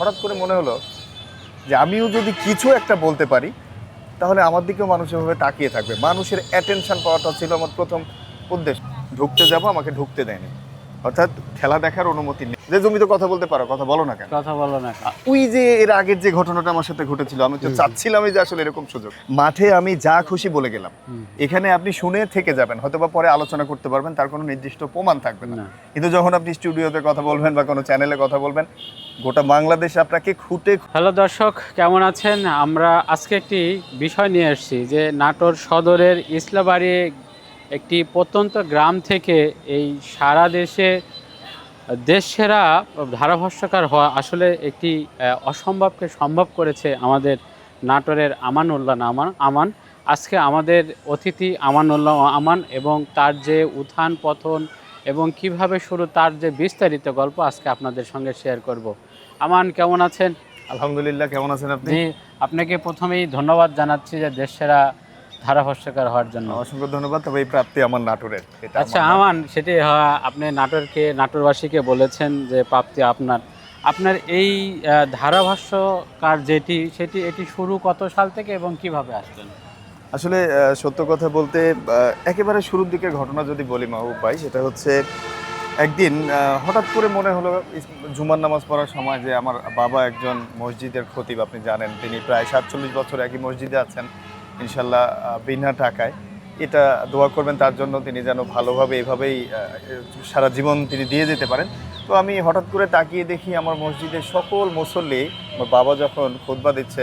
হঠাৎ করে মনে হলো যে আমিও যদি কিছু একটা বলতে পারি, তাহলে আমার দিকেও মানুষ এভাবে তাকিয়ে থাকবে। মানুষের অ্যাটেনশন পাওয়াটা ছিল আমার প্রথম উদ্দেশ্য। ঢুকতে যাব, আমাকে ঢুকতে দেয়নি। অর্থাৎ খেলা দেখার অনুমতি নেই। যে তুমি তো কথা বলতে পারো কথা বলো না কেন? কথা বলো না ওই যে এর আগের যে ঘটনাটা আমার সাথে ঘটেছিল আমি তো চাচ্ছিলামই যে আসলে এরকম সুযোগ। মাঠে আমি যা খুশি বলে গেলাম। এখানে আপনি শুনে থেকে যাবেন হয়তো বা পরে আলোচনা করতে পারবেন তার কোনো নির্দিষ্ট প্রমাণ থাকবে না। না। কিন্তু যখন আপনি স্টুডিওতে কথা বলবেন বা কোনো চ্যানেলে কথা বলবেন গোটা বাংলাদেশ আপনাকে খুঁটে হ্যালো দর্শক কেমন আছেন? আমরা আজকে একটি বিষয় নিয়ে এসেছি যে নাটোর সদরের ইসলাবাড়ি একটি প্রত্যন্ত গ্রাম থেকে এই সারা দেশে দেশসেরা ধারাভাষ্যকার হওয়া আসলে একটি অসম্ভবকে সম্ভব করেছে আমাদের নাটোরের আমানুল্লাহ আমান আমান। আজকে আমাদের অতিথি আমানুল্লাহ আমান এবং তার যে উত্থান পতন এবং কীভাবে শুরু তার যে বিস্তারিত গল্প আজকে আপনাদের সঙ্গে শেয়ার করব। আমান কেমন আছেন? আলহামদুলিল্লাহ কেমন আছেন আপনি? আপনাকে প্রথমেই ধন্যবাদ জানাচ্ছি যে দেশসেরা ধারাভাষ্যকার হওয়ার জন্য। অসংখ্য ধন্যবাদ তবে এই প্রাপ্তি আমার নাটোরের আচ্ছা আমার আমান সেটি আপনি নাটোরকে নাটোরবাসীকে বলেছেন যে প্রাপ্তি আপনার। আপনার এই ধারাভাষ্যকার যেটি সেটি এটি শুরু কত সাল থেকে এবং কীভাবে আসলেন? আসলে সত্য কথা বলতে একেবারে শুরুর দিকের ঘটনা যদি বলি মাহবুব ভাই সেটা হচ্ছে একদিন হঠাৎ করে মনে হলো জুমার নামাজ পড়ার সময় যে আমার বাবা একজন মসজিদের খতিব আপনি জানেন তিনি প্রায় সাতচল্লিশ বছর একই মসজিদে আছেন। ইনশাল্লাহ বিনা টাকায়। এটা দোয়া করবেন তার জন্য তিনি যেন ভালোভাবে এভাবেই সারা জীবন তিনি দিয়ে যেতে পারেন। তো আমি হঠাৎ করে তাকিয়ে দেখি আমার মসজিদের সকল মুসল্লি, আমার বাবা যখন খোদবা দিচ্ছে,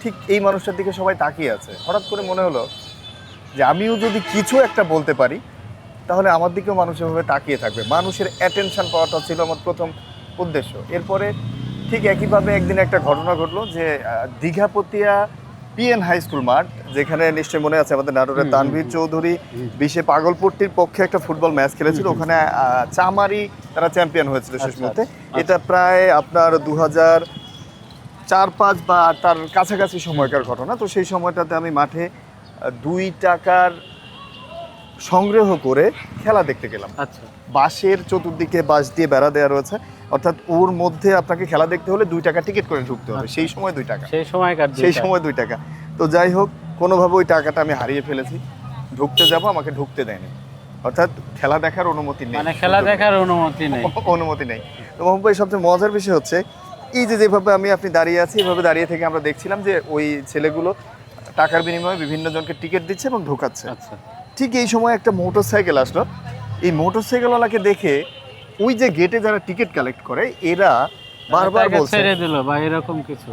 ঠিক এই মানুষটার দিকে সবাই তাকিয়ে আছে। হঠাৎ করে মনে হলো যে আমিও যদি কিছু একটা বলতে পারি, তাহলে আমার দিকেও মানুষ এভাবে তাকিয়ে থাকবে। মানুষের অ্যাটেনশন পাওয়াটা ছিল আমার প্রথম উদ্দেশ্য। এরপরে ঠিক একইভাবে একদিন একটা ঘটনা ঘটলো যে দীঘাপতিয়া পিএন হাই স্কুল মাঠ যেখানে নিশ্চয়ই মনে আছে আমাদের নাটোরের তানভীর চৌধুরী হুম। বিশে পাগলপট্টির পক্ষে একটা ফুটবল ম্যাচ খেলেছিল। ওখানে চামারি তারা চ্যাম্পিয়ন হয়েছিল শেষ আচ্ছা, মুহূর্তে। আচ্ছা। এটা প্রায় আপনার দু হাজার চার পাঁচ বা তার কাছাকাছি সময়কার ঘটনা। তো সেই সময়টাতে আমি মাঠে দুই টাকার সংগ্রহ করে খেলা দেখতে গেলাম। আচ্ছা। বাসের চতুর্দিকে বাস দিয়ে বেড়া দেওয়া রয়েছে। অর্থাৎ ওর মধ্যে আপনাকে খেলা দেখতে হলে দুই টাকা টিকিট করে ঢুকতে হবে। আচ্ছা। সেই সময় দুই টাকা। সেই সময়কার সেই সময় দুই টাকা। তো যাই হোক কোনোভাবে ওই টাকাটা আমি হারিয়ে ফেলেছি। ঢুকতে যাব আমাকে ঢুকতে দেয়নি। অর্থাৎ খেলা দেখার অনুমতি নেই। মানে খেলা দেখার অনুমতি নেই। অনুমতি নেই। তো মোহাম্মদ ভাই সবচেয়ে মজার বিষয় হচ্ছে এই যে যেভাবে আমি আপনি দাঁড়িয়ে আছি এভাবে দাঁড়িয়ে থেকে আমরা দেখছিলাম যে ওই ছেলেগুলো টাকার বিনিময়ে বিভিন্ন জনকে টিকিট দিচ্ছে এবং ঢোকাচ্ছে। আচ্ছা। ঠিক এই সময় একটা মোটর সাইকেল আসলো। এই মোটর সাইকেলওয়ালাকে দেখে ওই যে গেটে যারা টিকিট কালেক্ট করে এরা বারবার বলছে ছেড়ে দিল বা এরকম কিছু।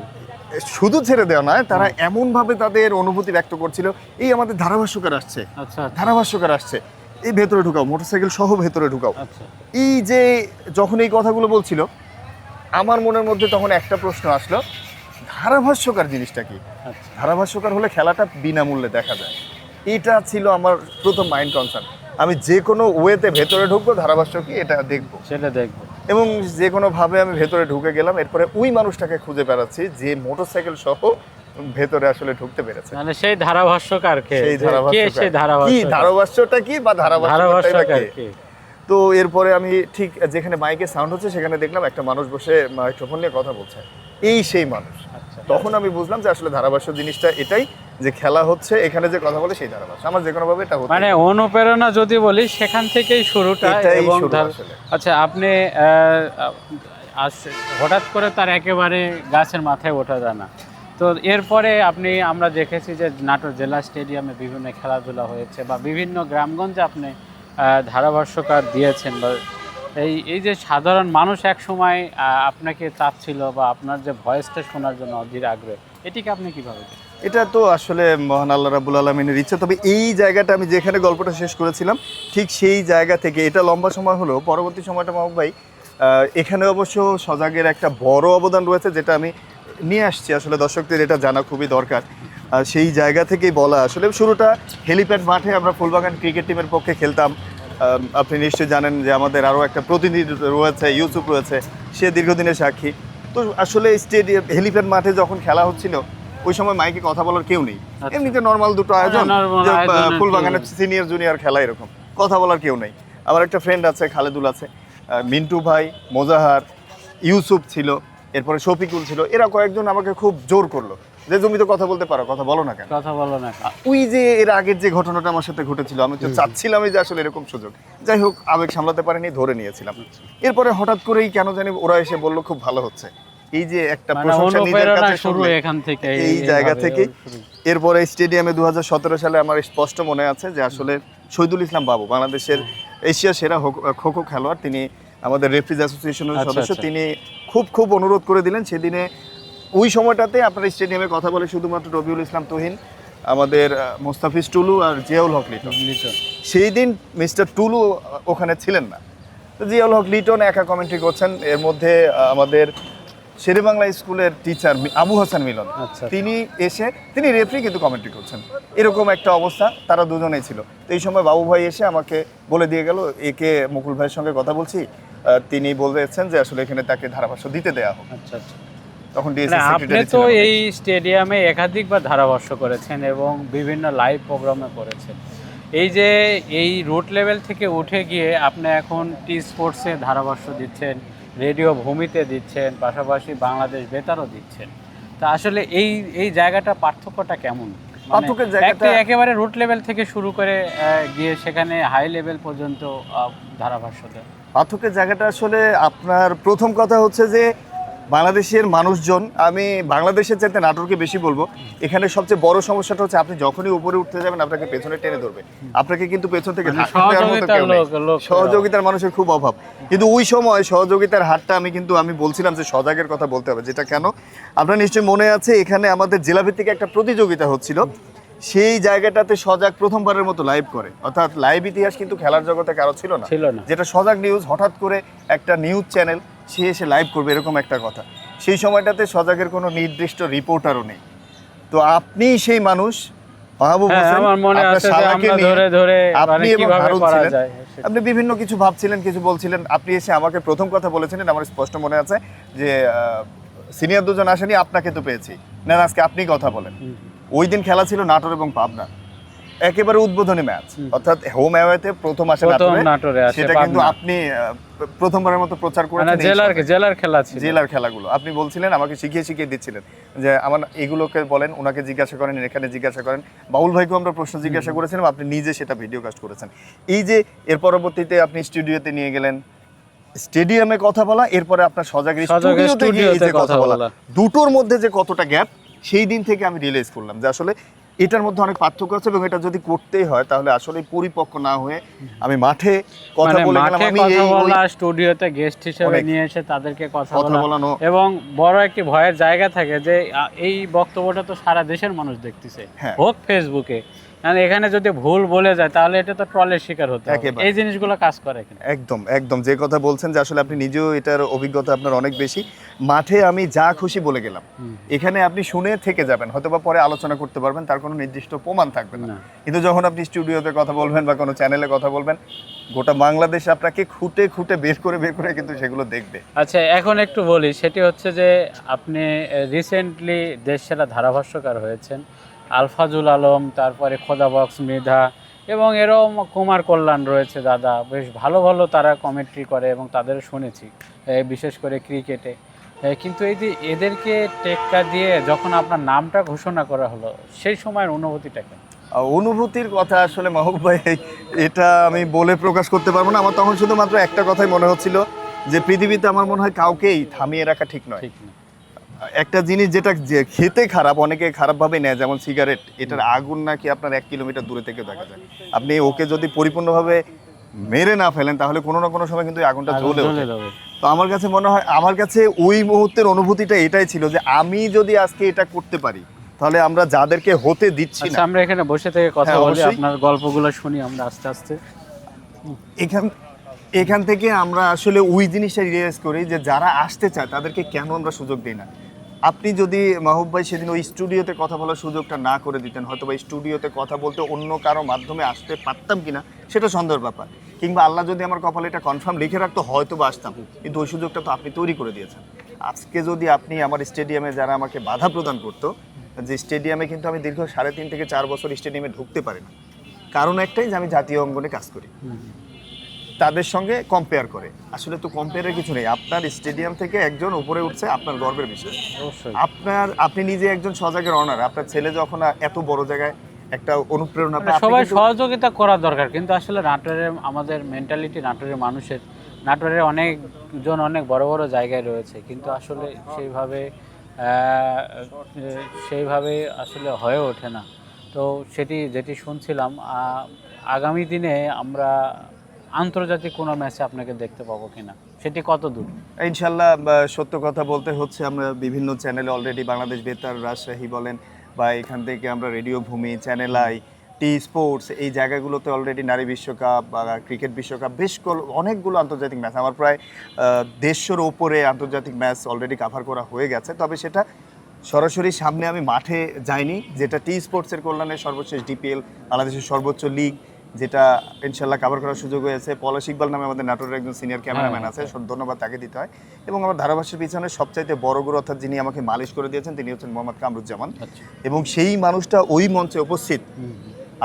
শুধু ছেড়ে দেওয়া নয় তারা এমন ভাবে তাদের অনুভূতি ব্যক্ত করছিল এই আমাদের ধারাভাষ্যকার আসছে। আচ্ছা আচ্ছা, ধারাভাষ্যকার আসছে। এই ভেতরে ঢুকাও মোটরসাইকেল সহ ভেতরে ঢুকাও। আচ্ছা। এই যে যখন এই কথাগুলো বলছিল আমার মনের মধ্যে তখন একটা প্রশ্ন আসলো ধারাভাষ্যকার জিনিসটা কি? ধারাভাষ্যকার হলে খেলাটা বিনামূল্যে দেখা যায়। এটা ছিল আমার প্রথম মাইন্ড কনসার্ন আমি যে কোনো ওয়েতে ভেতরে ঢুকবো ধারাভাষ্য কি এটা দেখব। সেটা দেখব। এবং যে কোনোভাবে আমি ভেতরে ঢুকে গেলাম এরপরে ওই মানুষটাকে খুঁজে বেড়াচ্ছি যে মোটরসাইকেল সহ ভেতরে আসলে ঢুকতে পেরেছে। মানে সেই ধারাভাষ্যকার কে? সেই যে- কে সেই ধারাভাষ্যকার? কি ধারাভাষ্যটা কি বা ধারাভাষ্যকার কে? কে? তো এরপরে আমি ঠিক যেখানে মাইকে সাউন্ড হচ্ছে সেখানে দেখলাম একটা মানুষ বসে মাইক্রোফোন নিয়ে কথা বলছে। এই সেই মানুষ। আচ্ছা। তখন আমি বুঝলাম যে আসলে ধারাভাষ্য জিনিসটা এটাই। যে খেলা হচ্ছে এখানে যে কথা বলে সেই ধারাভাষ্য। আমার যে কোনো ভাবে এটা মানে অনুপ্রেরণা যদি বলি সেখান থেকেই শুরুটা এবং আচ্ছা আপনি হঠাৎ করে তার একেবারে গাছের মাথায় ওঠা যায় না। তো এরপরে আপনি আমরা দেখেছি যে নাটোর জেলা স্টেডিয়ামে বিভিন্ন খেলাধুলা হয়েছে বা বিভিন্ন গ্রামগঞ্জে আপনি ধারাভাষ্যকার দিয়েছেন বা এই এই যে সাধারণ মানুষ এক সময় আপনাকে চাচ্ছিল বা আপনার যে ভয়েসটা শোনার জন্য অধীর আগ্রহ এটিকে আপনি কীভাবে? এটা তো আসলে মহান আল্লাহ রাবুল আলমিনের ইচ্ছা। তবে এই জায়গাটা আমি যেখানে গল্পটা শেষ করেছিলাম, ঠিক সেই জায়গা থেকে, এটা লম্বা সময় হলো, পরবর্তী সময়টা মাহবুব ভাই এখানে অবশ্য সজাগের একটা বড় অবদান রয়েছে যেটা আমি নিয়ে আসছি। আসলে দর্শকদের এটা জানা খুবই দরকার। সেই জায়গা থেকেই বলা, আসলে শুরুটা হেলিপ্যাড মাঠে আমরা ফুলবাগান ক্রিকেট টিমের পক্ষে খেলতাম। আপনি নিশ্চয়ই জানেন যে আমাদের আরও একটা প্রতিনিধি রয়েছে, ইউসুফ রয়েছে, সে দীর্ঘদিনের সাক্ষী। তো আসলে স্টেডিয়াম, হেলিপ্যাড মাঠে যখন খেলা হচ্ছিল ওই সময় মাইকে কথা বলার কেউ নেই। আচ্ছা। এমনিতে নর্মাল দুটো আয়োজন আহ, আয়োজন ফুলবাগানের সিনিয়র জুনিয়র খেলা এরকম। কথা বলার কেউ নেই। আমার একটা ফ্রেন্ড আছে খালেদুল আছে মিন্টু ভাই মোজাহার ইউসুফ ছিল এরপরে শফিকুল ছিল এরা কয়েকজন আমাকে খুব জোর করল। যে তুমি তো কথা বলতে পারো কথা বলো না কেন? কথা বলো না ওই যে এর আগের যে ঘটনাটা আমার সাথে ঘটেছিল আমি তো চাচ্ছিলামই যে আসলে এরকম সুযোগ। যাই হোক আবেগ সামলাতে পারিনি ধরে নিয়েছিলাম। এরপরে হঠাৎ করেই কেন জানি ওরা এসে বলল খুব ভালো হচ্ছে। এই যে একটা মানে প্রশংসা নিজের কাছে শুরু এখান থেকে এই জায়গা থেকে। এরপরে স্টেডিয়ামে দু সালে আমার স্পষ্ট মনে আছে যে আসলে শহীদুল ইসলাম বাবু বাংলাদেশের এশিয়া সেরা খো খো খেলোয়াড় তিনি আমাদের রেফ্রিজ অ্যাসোসিয়েশনের আচ্ছা, সদস্য আচ্ছা। তিনি খুব খুব অনুরোধ করে দিলেন সেদিনে। ওই সময়টাতে আপনার স্টেডিয়ামে কথা বলে শুধুমাত্র রবিউল ইসলাম তুহিন আমাদের মোস্তাফিজ টুলু আর জিয়াউল হক লিটন। সেই দিন মিস্টার টুলু ওখানে ছিলেন না। জিয়াউল হক লিটন একা কমেন্ট্রি করছেন এর মধ্যে আমাদের শেরেবাংলা স্কুলের টিচার আবু হাসান মিলন। আচ্ছা। তিনি এসে তিনি রেফরি কিন্তু কমেন্ট্রি করছেন। এরকম একটা অবস্থা তারা দুজনেই ছিল। তো এই সময় বাবু ভাই এসে আমাকে বলে দিয়ে গেল একে মুকুল ভাইয়ের সঙ্গে কথা বলছি। তিনি বলেছেন যে আসলে এখানে তাকে ধারাভাষ্য দিতে দেওয়া হোক। আচ্ছা আচ্ছা। তখন মানে আপনি তো এই স্টেডিয়ামে একাধিকবার ধারাভাষ্য করেছেন এবং বিভিন্ন লাইভ প্রোগ্রামে করেছেন। এই যে এই রুট লেভেল থেকে উঠে গিয়ে আপনি এখন টি স্পোর্টসে ধারাভাষ্য দিচ্ছেন রেডিও ভূমিতে দিচ্ছেন পাশাপাশি বাংলাদেশ বেতারও দিচ্ছেন। তা আসলে এই এই জায়গাটা পার্থক্যটা কেমন? মানে পার্থক্যের জায়গাটা- একেবারে রুট লেভেল থেকে শুরু করে গিয়ে সেখানে হাই লেভেল পর্যন্ত ধারাভাষ্য দেয় পার্থক্যের জায়গাটা আসলে আপনার প্রথম কথা হচ্ছে যে বাংলাদেশের মানুষজন আমি বাংলাদেশের চাইতে নাটোরকে বেশি বলব। এখানে সবচেয়ে বড় সমস্যাটা হচ্ছে আপনি যখনই উপরে উঠতে যাবেন আপনাকে পেছনে টেনে ধরবে। আপনাকে কিন্তু পেছন থেকে মানে সহযোগিতার মানুষের খুব অভাব। কিন্তু ওই সময় সহযোগিতার হারটা আমি কিন্তু আমি বলছিলাম যে সজাগের কথা বলতে হবে যেটা কেন? আপনার নিশ্চয়ই মনে আছে এখানে আমাদের জেলাভিত্তিক একটা প্রতিযোগিতা হচ্ছিল। সেই জায়গাটাতে সজাগ প্রথমবারের মতো লাইভ করে। অর্থাৎ লাইভ ইতিহাস কিন্তু খেলার জগতে কারও ছিল না। যেটা সজাগ নিউজ হঠাৎ করে একটা নিউজ চ্যানেল সে এসে লাইভ করবে এরকম একটা কথা। সেই সময়টাতে সজাগের কোনো নির্দিষ্ট রিপোর্টারও নেই। তো আপনি সেই মানুষ মাহবুব হ্যাঁ, হোসেন ধরে ধরে আপনি মানে এবং হারুন ছিলেন। আপনি বিভিন্ন কিছু ভাবছিলেন কিছু বলছিলেন। আপনি এসে আমাকে প্রথম কথা বলেছিলেন আমার স্পষ্ট মনে আছে যে সিনিয়র দুজন আসেনি আপনাকে তো পেয়েছি। না আজকে আপনি কথা বলেন। ওই দিন খেলা ছিল নাটোর এবং পাবনা। একেবারে উদ্বোধনী ম্যাচ। অর্থাৎ হোম অ্যাওয়েতে প্রথম আসে নাটোরে। সেটা কিন্তু আপনি প্রথমবারের মতো প্রচার মানে করেছেন এই জেলার জেলার খেলা ছিল। জেলার খেলাগুলো। আপনি বলছিলেন আমাকে শিখিয়ে শিখিয়ে দিচ্ছিলেন যে আমার এগুলোকে বলেন ওনাকে জিজ্ঞাসা করেন এখানে জিজ্ঞাসা করেন। বাউল ভাইকেও আমরা প্রশ্ন জিজ্ঞাসা করেছিলাম আপনি নিজে সেটা ভিডিও কাস্ট করেছেন। এই যে এর পরবর্তীতে আপনি স্টুডিওতে নিয়ে গেলেন স্টেডিয়ামে কথা বলা এরপরে আপনার সজাগের স্টুডিওতে গিয়ে কথা বলা। দুটোর মধ্যে যে কতটা গ্যাপ সেই দিন থেকে আমি রিয়েলাইজ করলাম যে আসলে এটার মধ্যে অনেক পার্থক্য আছে এবং এটা যদি করতেই হয় তাহলে আসলে পরিপক্ক না হয়ে আমি মাঠে কথা মানে বলে গেলাম। আমি এই স্টুডিওতে গেস্ট হিসেবে নিয়ে এসে তাদেরকে কথা বলানো। এবং বড় একটি ভয়ের জায়গা থাকে যে এই বক্তব্যটা তো সারা দেশের মানুষ দেখতেছে। হ্যাঁ। হোক ফেসবুকে এখানে যদি ভুল বলে যায় তাহলে এটা তো ট্রলের শিকার হতে এই জিনিসগুলো কাজ করে একদম একদম। যে কথা বলছেন যে আসলে আপনি নিজেও এটার অভিজ্ঞতা আপনার অনেক বেশি। মাঠে আমি যা খুশি বলে গেলাম। এখানে আপনি শুনে থেকে যাবেন হয়তো বা পরে আলোচনা করতে পারবেন তার কোনো নির্দিষ্ট প্রমাণ থাকবে না। না। কিন্তু যখন আপনি স্টুডিওতে কথা বলবেন বা কোনো চ্যানেলে কথা বলবেন গোটা বাংলাদেশ আপনাকে খুঁটে খুঁটে বের করে বের করে কিন্তু সেগুলো দেখবে। আচ্ছা এখন একটু বলি সেটি হচ্ছে যে আপনি রিসেন্টলি দেশ সেরা ধারাভাষ্যকার হয়েছেন। আলফাজুল আলম তারপরে খোদাবক্স মেধা এবং এরকম কুমার কল্যাণ রয়েছে দাদা। বেশ ভালো ভালো তারা কমেন্ট্রি করে এবং তাদের শুনেছি বিশেষ করে ক্রিকেটে কিন্তু এই যে এদেরকে টেক্কা দিয়ে যখন আপনার নামটা ঘোষণা করা হলো সেই সময়ের অনুভূতিটা আর অনুভূতির কথা আসলে মাহবুব ভাই এটা আমি বলে প্রকাশ করতে পারব না। আমার তখন শুধুমাত্র একটা কথাই মনে হচ্ছিল যে পৃথিবীতে আমার মনে হয় কাউকেই থামিয়ে রাখা ঠিক নয়। একটা জিনিস যেটা খেতে খারাপ অনেকে খারাপভাবে নেয় যেমন সিগারেট এটার আগুন নাকি আপনার এক কিলোমিটার দূরে থেকে দেখা যায়। আপনি ওকে যদি পরিপূর্ণভাবে মেরে না ফেলেন তাহলে কোনো না কোনো সময় কিন্তু আগুনটা জ্বলে ওঠে। তো আমার কাছে মনে হয় আমার কাছে ওই মুহূর্তের অনুভূতিটা এটাই ছিল যে আমি যদি আজকে এটা করতে পারি তাহলে আমরা যাদেরকে হতে দিচ্ছি আচ্ছা না আমরা এখানে বসে থেকে কথা হ্যাঁ, বলি আপনার গল্পগুলো শুনি আমরা আস্তে আস্তে। এখান এখান থেকে আমরা আসলে ওই জিনিসটা রিয়েলাইজ করি যে যারা আসতে চায় তাদেরকে কেন আমরা সুযোগ দিই না? আপনি যদি মাহবুব ভাই সেদিন ওই স্টুডিওতে কথা বলার সুযোগটা না করে দিতেন হয়তো বা স্টুডিওতে কথা বলতে অন্য কারও মাধ্যমে আসতে পারতাম কিনা, সেটা সন্দেহের ব্যাপার। কিংবা আল্লাহ যদি আমার কপালে এটা কনফার্ম লিখে রাখতো হয়তো বা আসতাম। কিন্তু ওই সুযোগটা তো আপনি তৈরি করে দিয়েছেন। আজকে যদি আপনি আমার স্টেডিয়ামে যারা আমাকে বাধা প্রদান করতো, যে স্টেডিয়ামে কিন্তু আমি দীর্ঘ সাড়ে তিন থেকে চার বছর স্টেডিয়ামে ঢুকতে পারি না। কারণ একটাই যে আমি জাতীয় অঙ্গনে কাজ করি। তাদের সঙ্গে কম্পেয়ার করে। আসলে তো কম্পেয়ারের কিছু নেই। আপনার স্টেডিয়াম থেকে একজন উপরে উঠছে আপনার গর্বের বিষয়। আপনার আপনি নিজে একজন সজাগের অনার আপনার ছেলে যখন এত বড় জায়গায় একটা অনুপ্রেরণা মানে সবাই সহযোগিতা করা দরকার। কিন্তু আসলে নাটোরের আমাদের মেন্টালিটি নাটোরের মানুষের নাটোরের অনেকজন অনেক বড় বড় জায়গায় রয়েছে। কিন্তু আসলে সেইভাবে সেইভাবে আসলে হয়ে ওঠে না। তো সেটি যেটি শুনছিলাম আগামী দিনে আমরা আন্তর্জাতিক কোনো ম্যাচে আপনাকে দেখতে পাবো কিনা? সেটি কত দূর? ইনশাল্লাহ সত্য কথা বলতে হচ্ছে, আমরা বিভিন্ন চ্যানেলে অলরেডি বাংলাদেশ বেতার রাজশাহী বলেন বা এখান থেকে আমরা রেডিও ভূমি চ্যানেল আই টি স্পোর্টস এই জায়গাগুলোতে অলরেডি নারী বিশ্বকাপ বা ক্রিকেট বিশ্বকাপ, বেশ অনেকগুলো আন্তর্জাতিক ম্যাচ। আমার প্রায় দেড়শোর ওপরে আন্তর্জাতিক ম্যাচ অলরেডি কাভার করা হয়ে গেছে। তবে সেটা সরাসরি সামনে আমি মাঠে যাইনি, যেটা টি স্পোর্টসের কল্যাণে সর্বশেষ ডিপিএল বাংলাদেশের সর্বোচ্চ লিগ যেটা ইনশাল্লাহ কাভার করার সুযোগ হয়েছে। পলাশ ইকবাল নামে আমাদের নাটোরের একজন সিনিয়র ক্যামেরাম্যান আছে সব ধন্যবাদ তাকে দিতে হয়। এবং আমার ধারাভাষ্যের পিছনে সবচাইতে বড় গুরু অর্থাৎ যিনি আমাকে মালিশ করে দিয়েছেন তিনি হচ্ছেন মোহাম্মদ কামরুজ্জামান। আচ্ছা। এবং সেই মানুষটা ওই মঞ্চে উপস্থিত।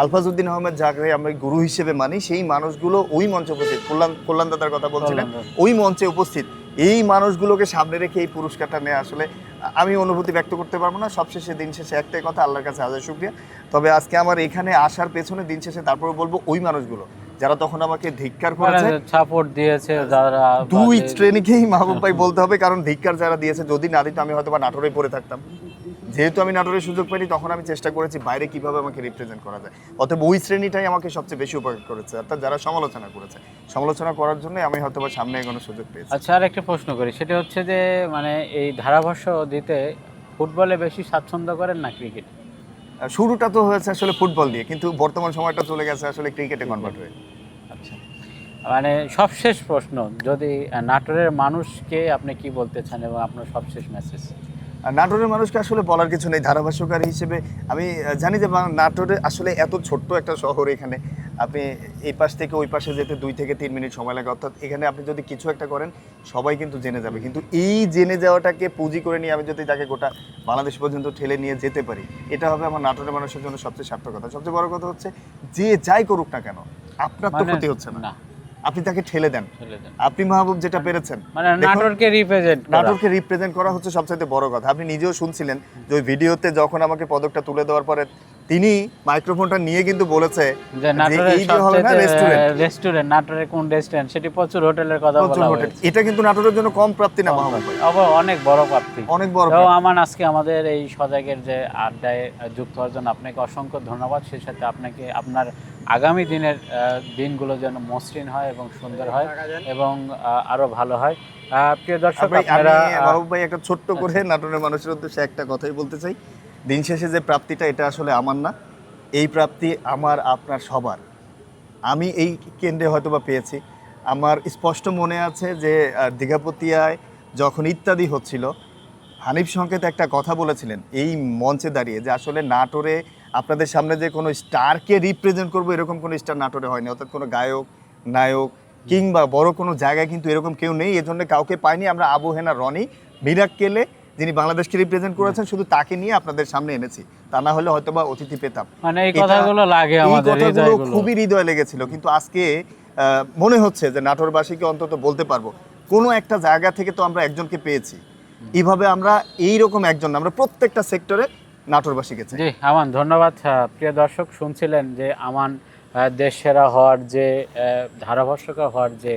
আলফাজউদ্দিন আহমেদ যাকে আমরা গুরু হিসেবে মানি সেই মানুষগুলো ওই মঞ্চে উপস্থিত। কল্যাণ কল্যাণ দাদার কথা বলছিলেন ওই মঞ্চে উপস্থিত। এই মানুষগুলোকে সামনে রেখে এই পুরস্কারটা নেওয়া আসলে আমি অনুভূতি ব্যক্ত করতে পারব না। সবশেষে দিন শেষে একটাই কথা আল্লাহর কাছে হাজার শুক্রিয়া। তবে আজকে আমার এখানে আসার পেছনে দিন শেষে তারপরে বলব ওই মানুষগুলো যারা তখন আমাকে ধিক্কার করেছে। সাপোর্ট দিয়েছে যারা দুই শ্রেণীকেই মাহবুব ভাই বলতে হবে কারণ ধিক্কার যারা দিয়েছে যদি না দিত আমি হয়তো বা নাটোরে পড়ে থাকতাম। যেহেতু আমি নাটোরের সুযোগ পাইনি তখন আমি চেষ্টা করেছি বাইরে কীভাবে আমাকে রিপ্রেজেন্ট করা যায়। অতএব ওই শ্রেণীটাই আমাকে সবচেয়ে বেশি উপকার করেছে। অর্থাৎ যারা সমালোচনা করেছে। সমালোচনা করার জন্য আমি হয়তো বা সামনে এগোনোর সুযোগ পেয়েছি। আচ্ছা আর একটা প্রশ্ন করি। সেটা হচ্ছে যে মানে এই ধারাভাষ্য দিতে ফুটবলে বেশি স্বাচ্ছন্দ্য করেন না ক্রিকেট শুরুটা তো হয়েছে আসলে ফুটবল দিয়ে কিন্তু বর্তমান সময়টা চলে গেছে আসলে ক্রিকেটে কনভার্ট হয়ে। আচ্ছা। মানে সবশেষ প্রশ্ন যদি নাটোরের মানুষকে আপনি কি বলতে চান এবং আপনার সবশেষ মেসেজ নাটোরের মানুষকে আসলে বলার কিছু নেই ধারাভাষ্যকার হিসেবে। আমি জানি যে নাটোরে আসলে এত ছোট্ট একটা শহর এখানে। আপনি এই পাশ থেকে ওই পাশে যেতে দুই থেকে তিন মিনিট সময় লাগে। অর্থাৎ এখানে আপনি যদি কিছু একটা করেন সবাই কিন্তু জেনে যাবে। কিন্তু এই জেনে যাওয়াটাকে পুঁজি করে নিয়ে আমি যদি তাকে গোটা বাংলাদেশ পর্যন্ত ঠেলে নিয়ে যেতে পারি এটা হবে আমার নাটোরের মানুষের জন্য সবচেয়ে সার্থকতা। সবচেয়ে বড় কথা হচ্ছে যে যাই করুক না কেন আপনার তো মানে ক্ষতি হচ্ছে না। না আপনি তাকে ঠেলে দেন। আপনি মাহবুব যেটা পেরেছেন মানে নাটোরকে রিপ্রেজেন্ট করা। হচ্ছে সবচাইতে বড় কথা। আপনি নিজেও শুনছিলেন যে ওই ভিডিওতে যখন আমাকে পদকটা তুলে দেওয়ার পরে তিনি মাইক্রোফোনটা নিয়ে কিন্তু বলেছে যে যে এই যে হবে না রেস্টুরেন্ট রেস্টুরেন্ট নাটোরের কোন রেস্টুরেন্ট সেটি প্রচুর হোটেলের কথা বলা হোটেল। এটা কিন্তু নাটোরের জন্য কম প্রাপ্তি না ভাই। অনেক বড় প্রাপ্তি। অনেক বড় তো প্রাপ্তি। আজকে আমাদের এই সজাগের যে আড্ডায় যুক্ত হওয়ার জন্য আপনাকে অসংখ্য ধন্যবাদ। সেই সাথে আপনাকে আপনার আগামী দিনের আহ, দিনগুলো যেন মসৃণ হয় এবং সুন্দর হয় এবং আরও ভালো হয়। প্রিয় দর্শক আপনারা মাহবুব ভাই একটা ছোট্ট করে নাটোরের মানুষের উদ্দেশ্যে একটা কথাই বলতে চাই। দিন শেষে যে প্রাপ্তিটা এটা আসলে আমার না। এই প্রাপ্তি আমার আপনার সবার। আমি এই কেন্দ্রে হয়তো বা পেয়েছি। আমার স্পষ্ট মনে আছে যে দীঘাপতিয়ায় যখন ইত্যাদি হচ্ছিল হানিফ সংকেত একটা কথা বলেছিলেন এই মঞ্চে দাঁড়িয়ে যে আসলে নাটোরে আপনাদের সামনে যে কোনো স্টারকে রিপ্রেজেন্ট করব এরকম কোনো স্টার নাটোরে হয়নি। অর্থাৎ কোনো গায়ক নায়ক কিংবা বড় কোনো জায়গায় কিন্তু এরকম কেউ নেই। এজন্য কাউকে পাইনি। আমরা আবু হেনা রনি মিরাক্কেলে যিনি বাংলাদেশকে রিপ্রেজেন্ট করেছেন শুধু তাকে নিয়ে আপনাদের সামনে এনেছি। তা না হলে হয়তো বা অতিথি পেতাম। মানে এই কথাগুলো লাগে আমাদের কথাগুলো খুবই হৃদয় লেগেছিল। কিন্তু আজকে আহ, মনে হচ্ছে যে নাটোরবাসীকে অন্তত বলতে পারব কোনো একটা জায়গা থেকে তো আমরা একজনকে পেয়েছি। এইভাবে আমরা এই রকম একজন আমরা প্রত্যেকটা সেক্টরে নাটোরবাসীকে জি, আমান, ধন্যবাদ। প্রিয় দর্শক, শুনছিলেন যে আমান দেশ সেরা হওয়ার যে ধারাভাষ্যকার হওয়ার যে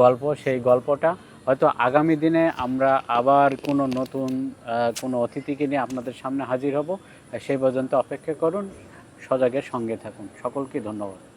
গল্প, সেই গল্পটা হয়তো আগামী দিনে আমরা আবার কোনো নতুন কোনো অতিথিকে নিয়ে আপনাদের সামনে হাজির হব। সেই পর্যন্ত অপেক্ষা করুন, সজাগের সঙ্গে থাকুন। সকলকে ধন্যবাদ।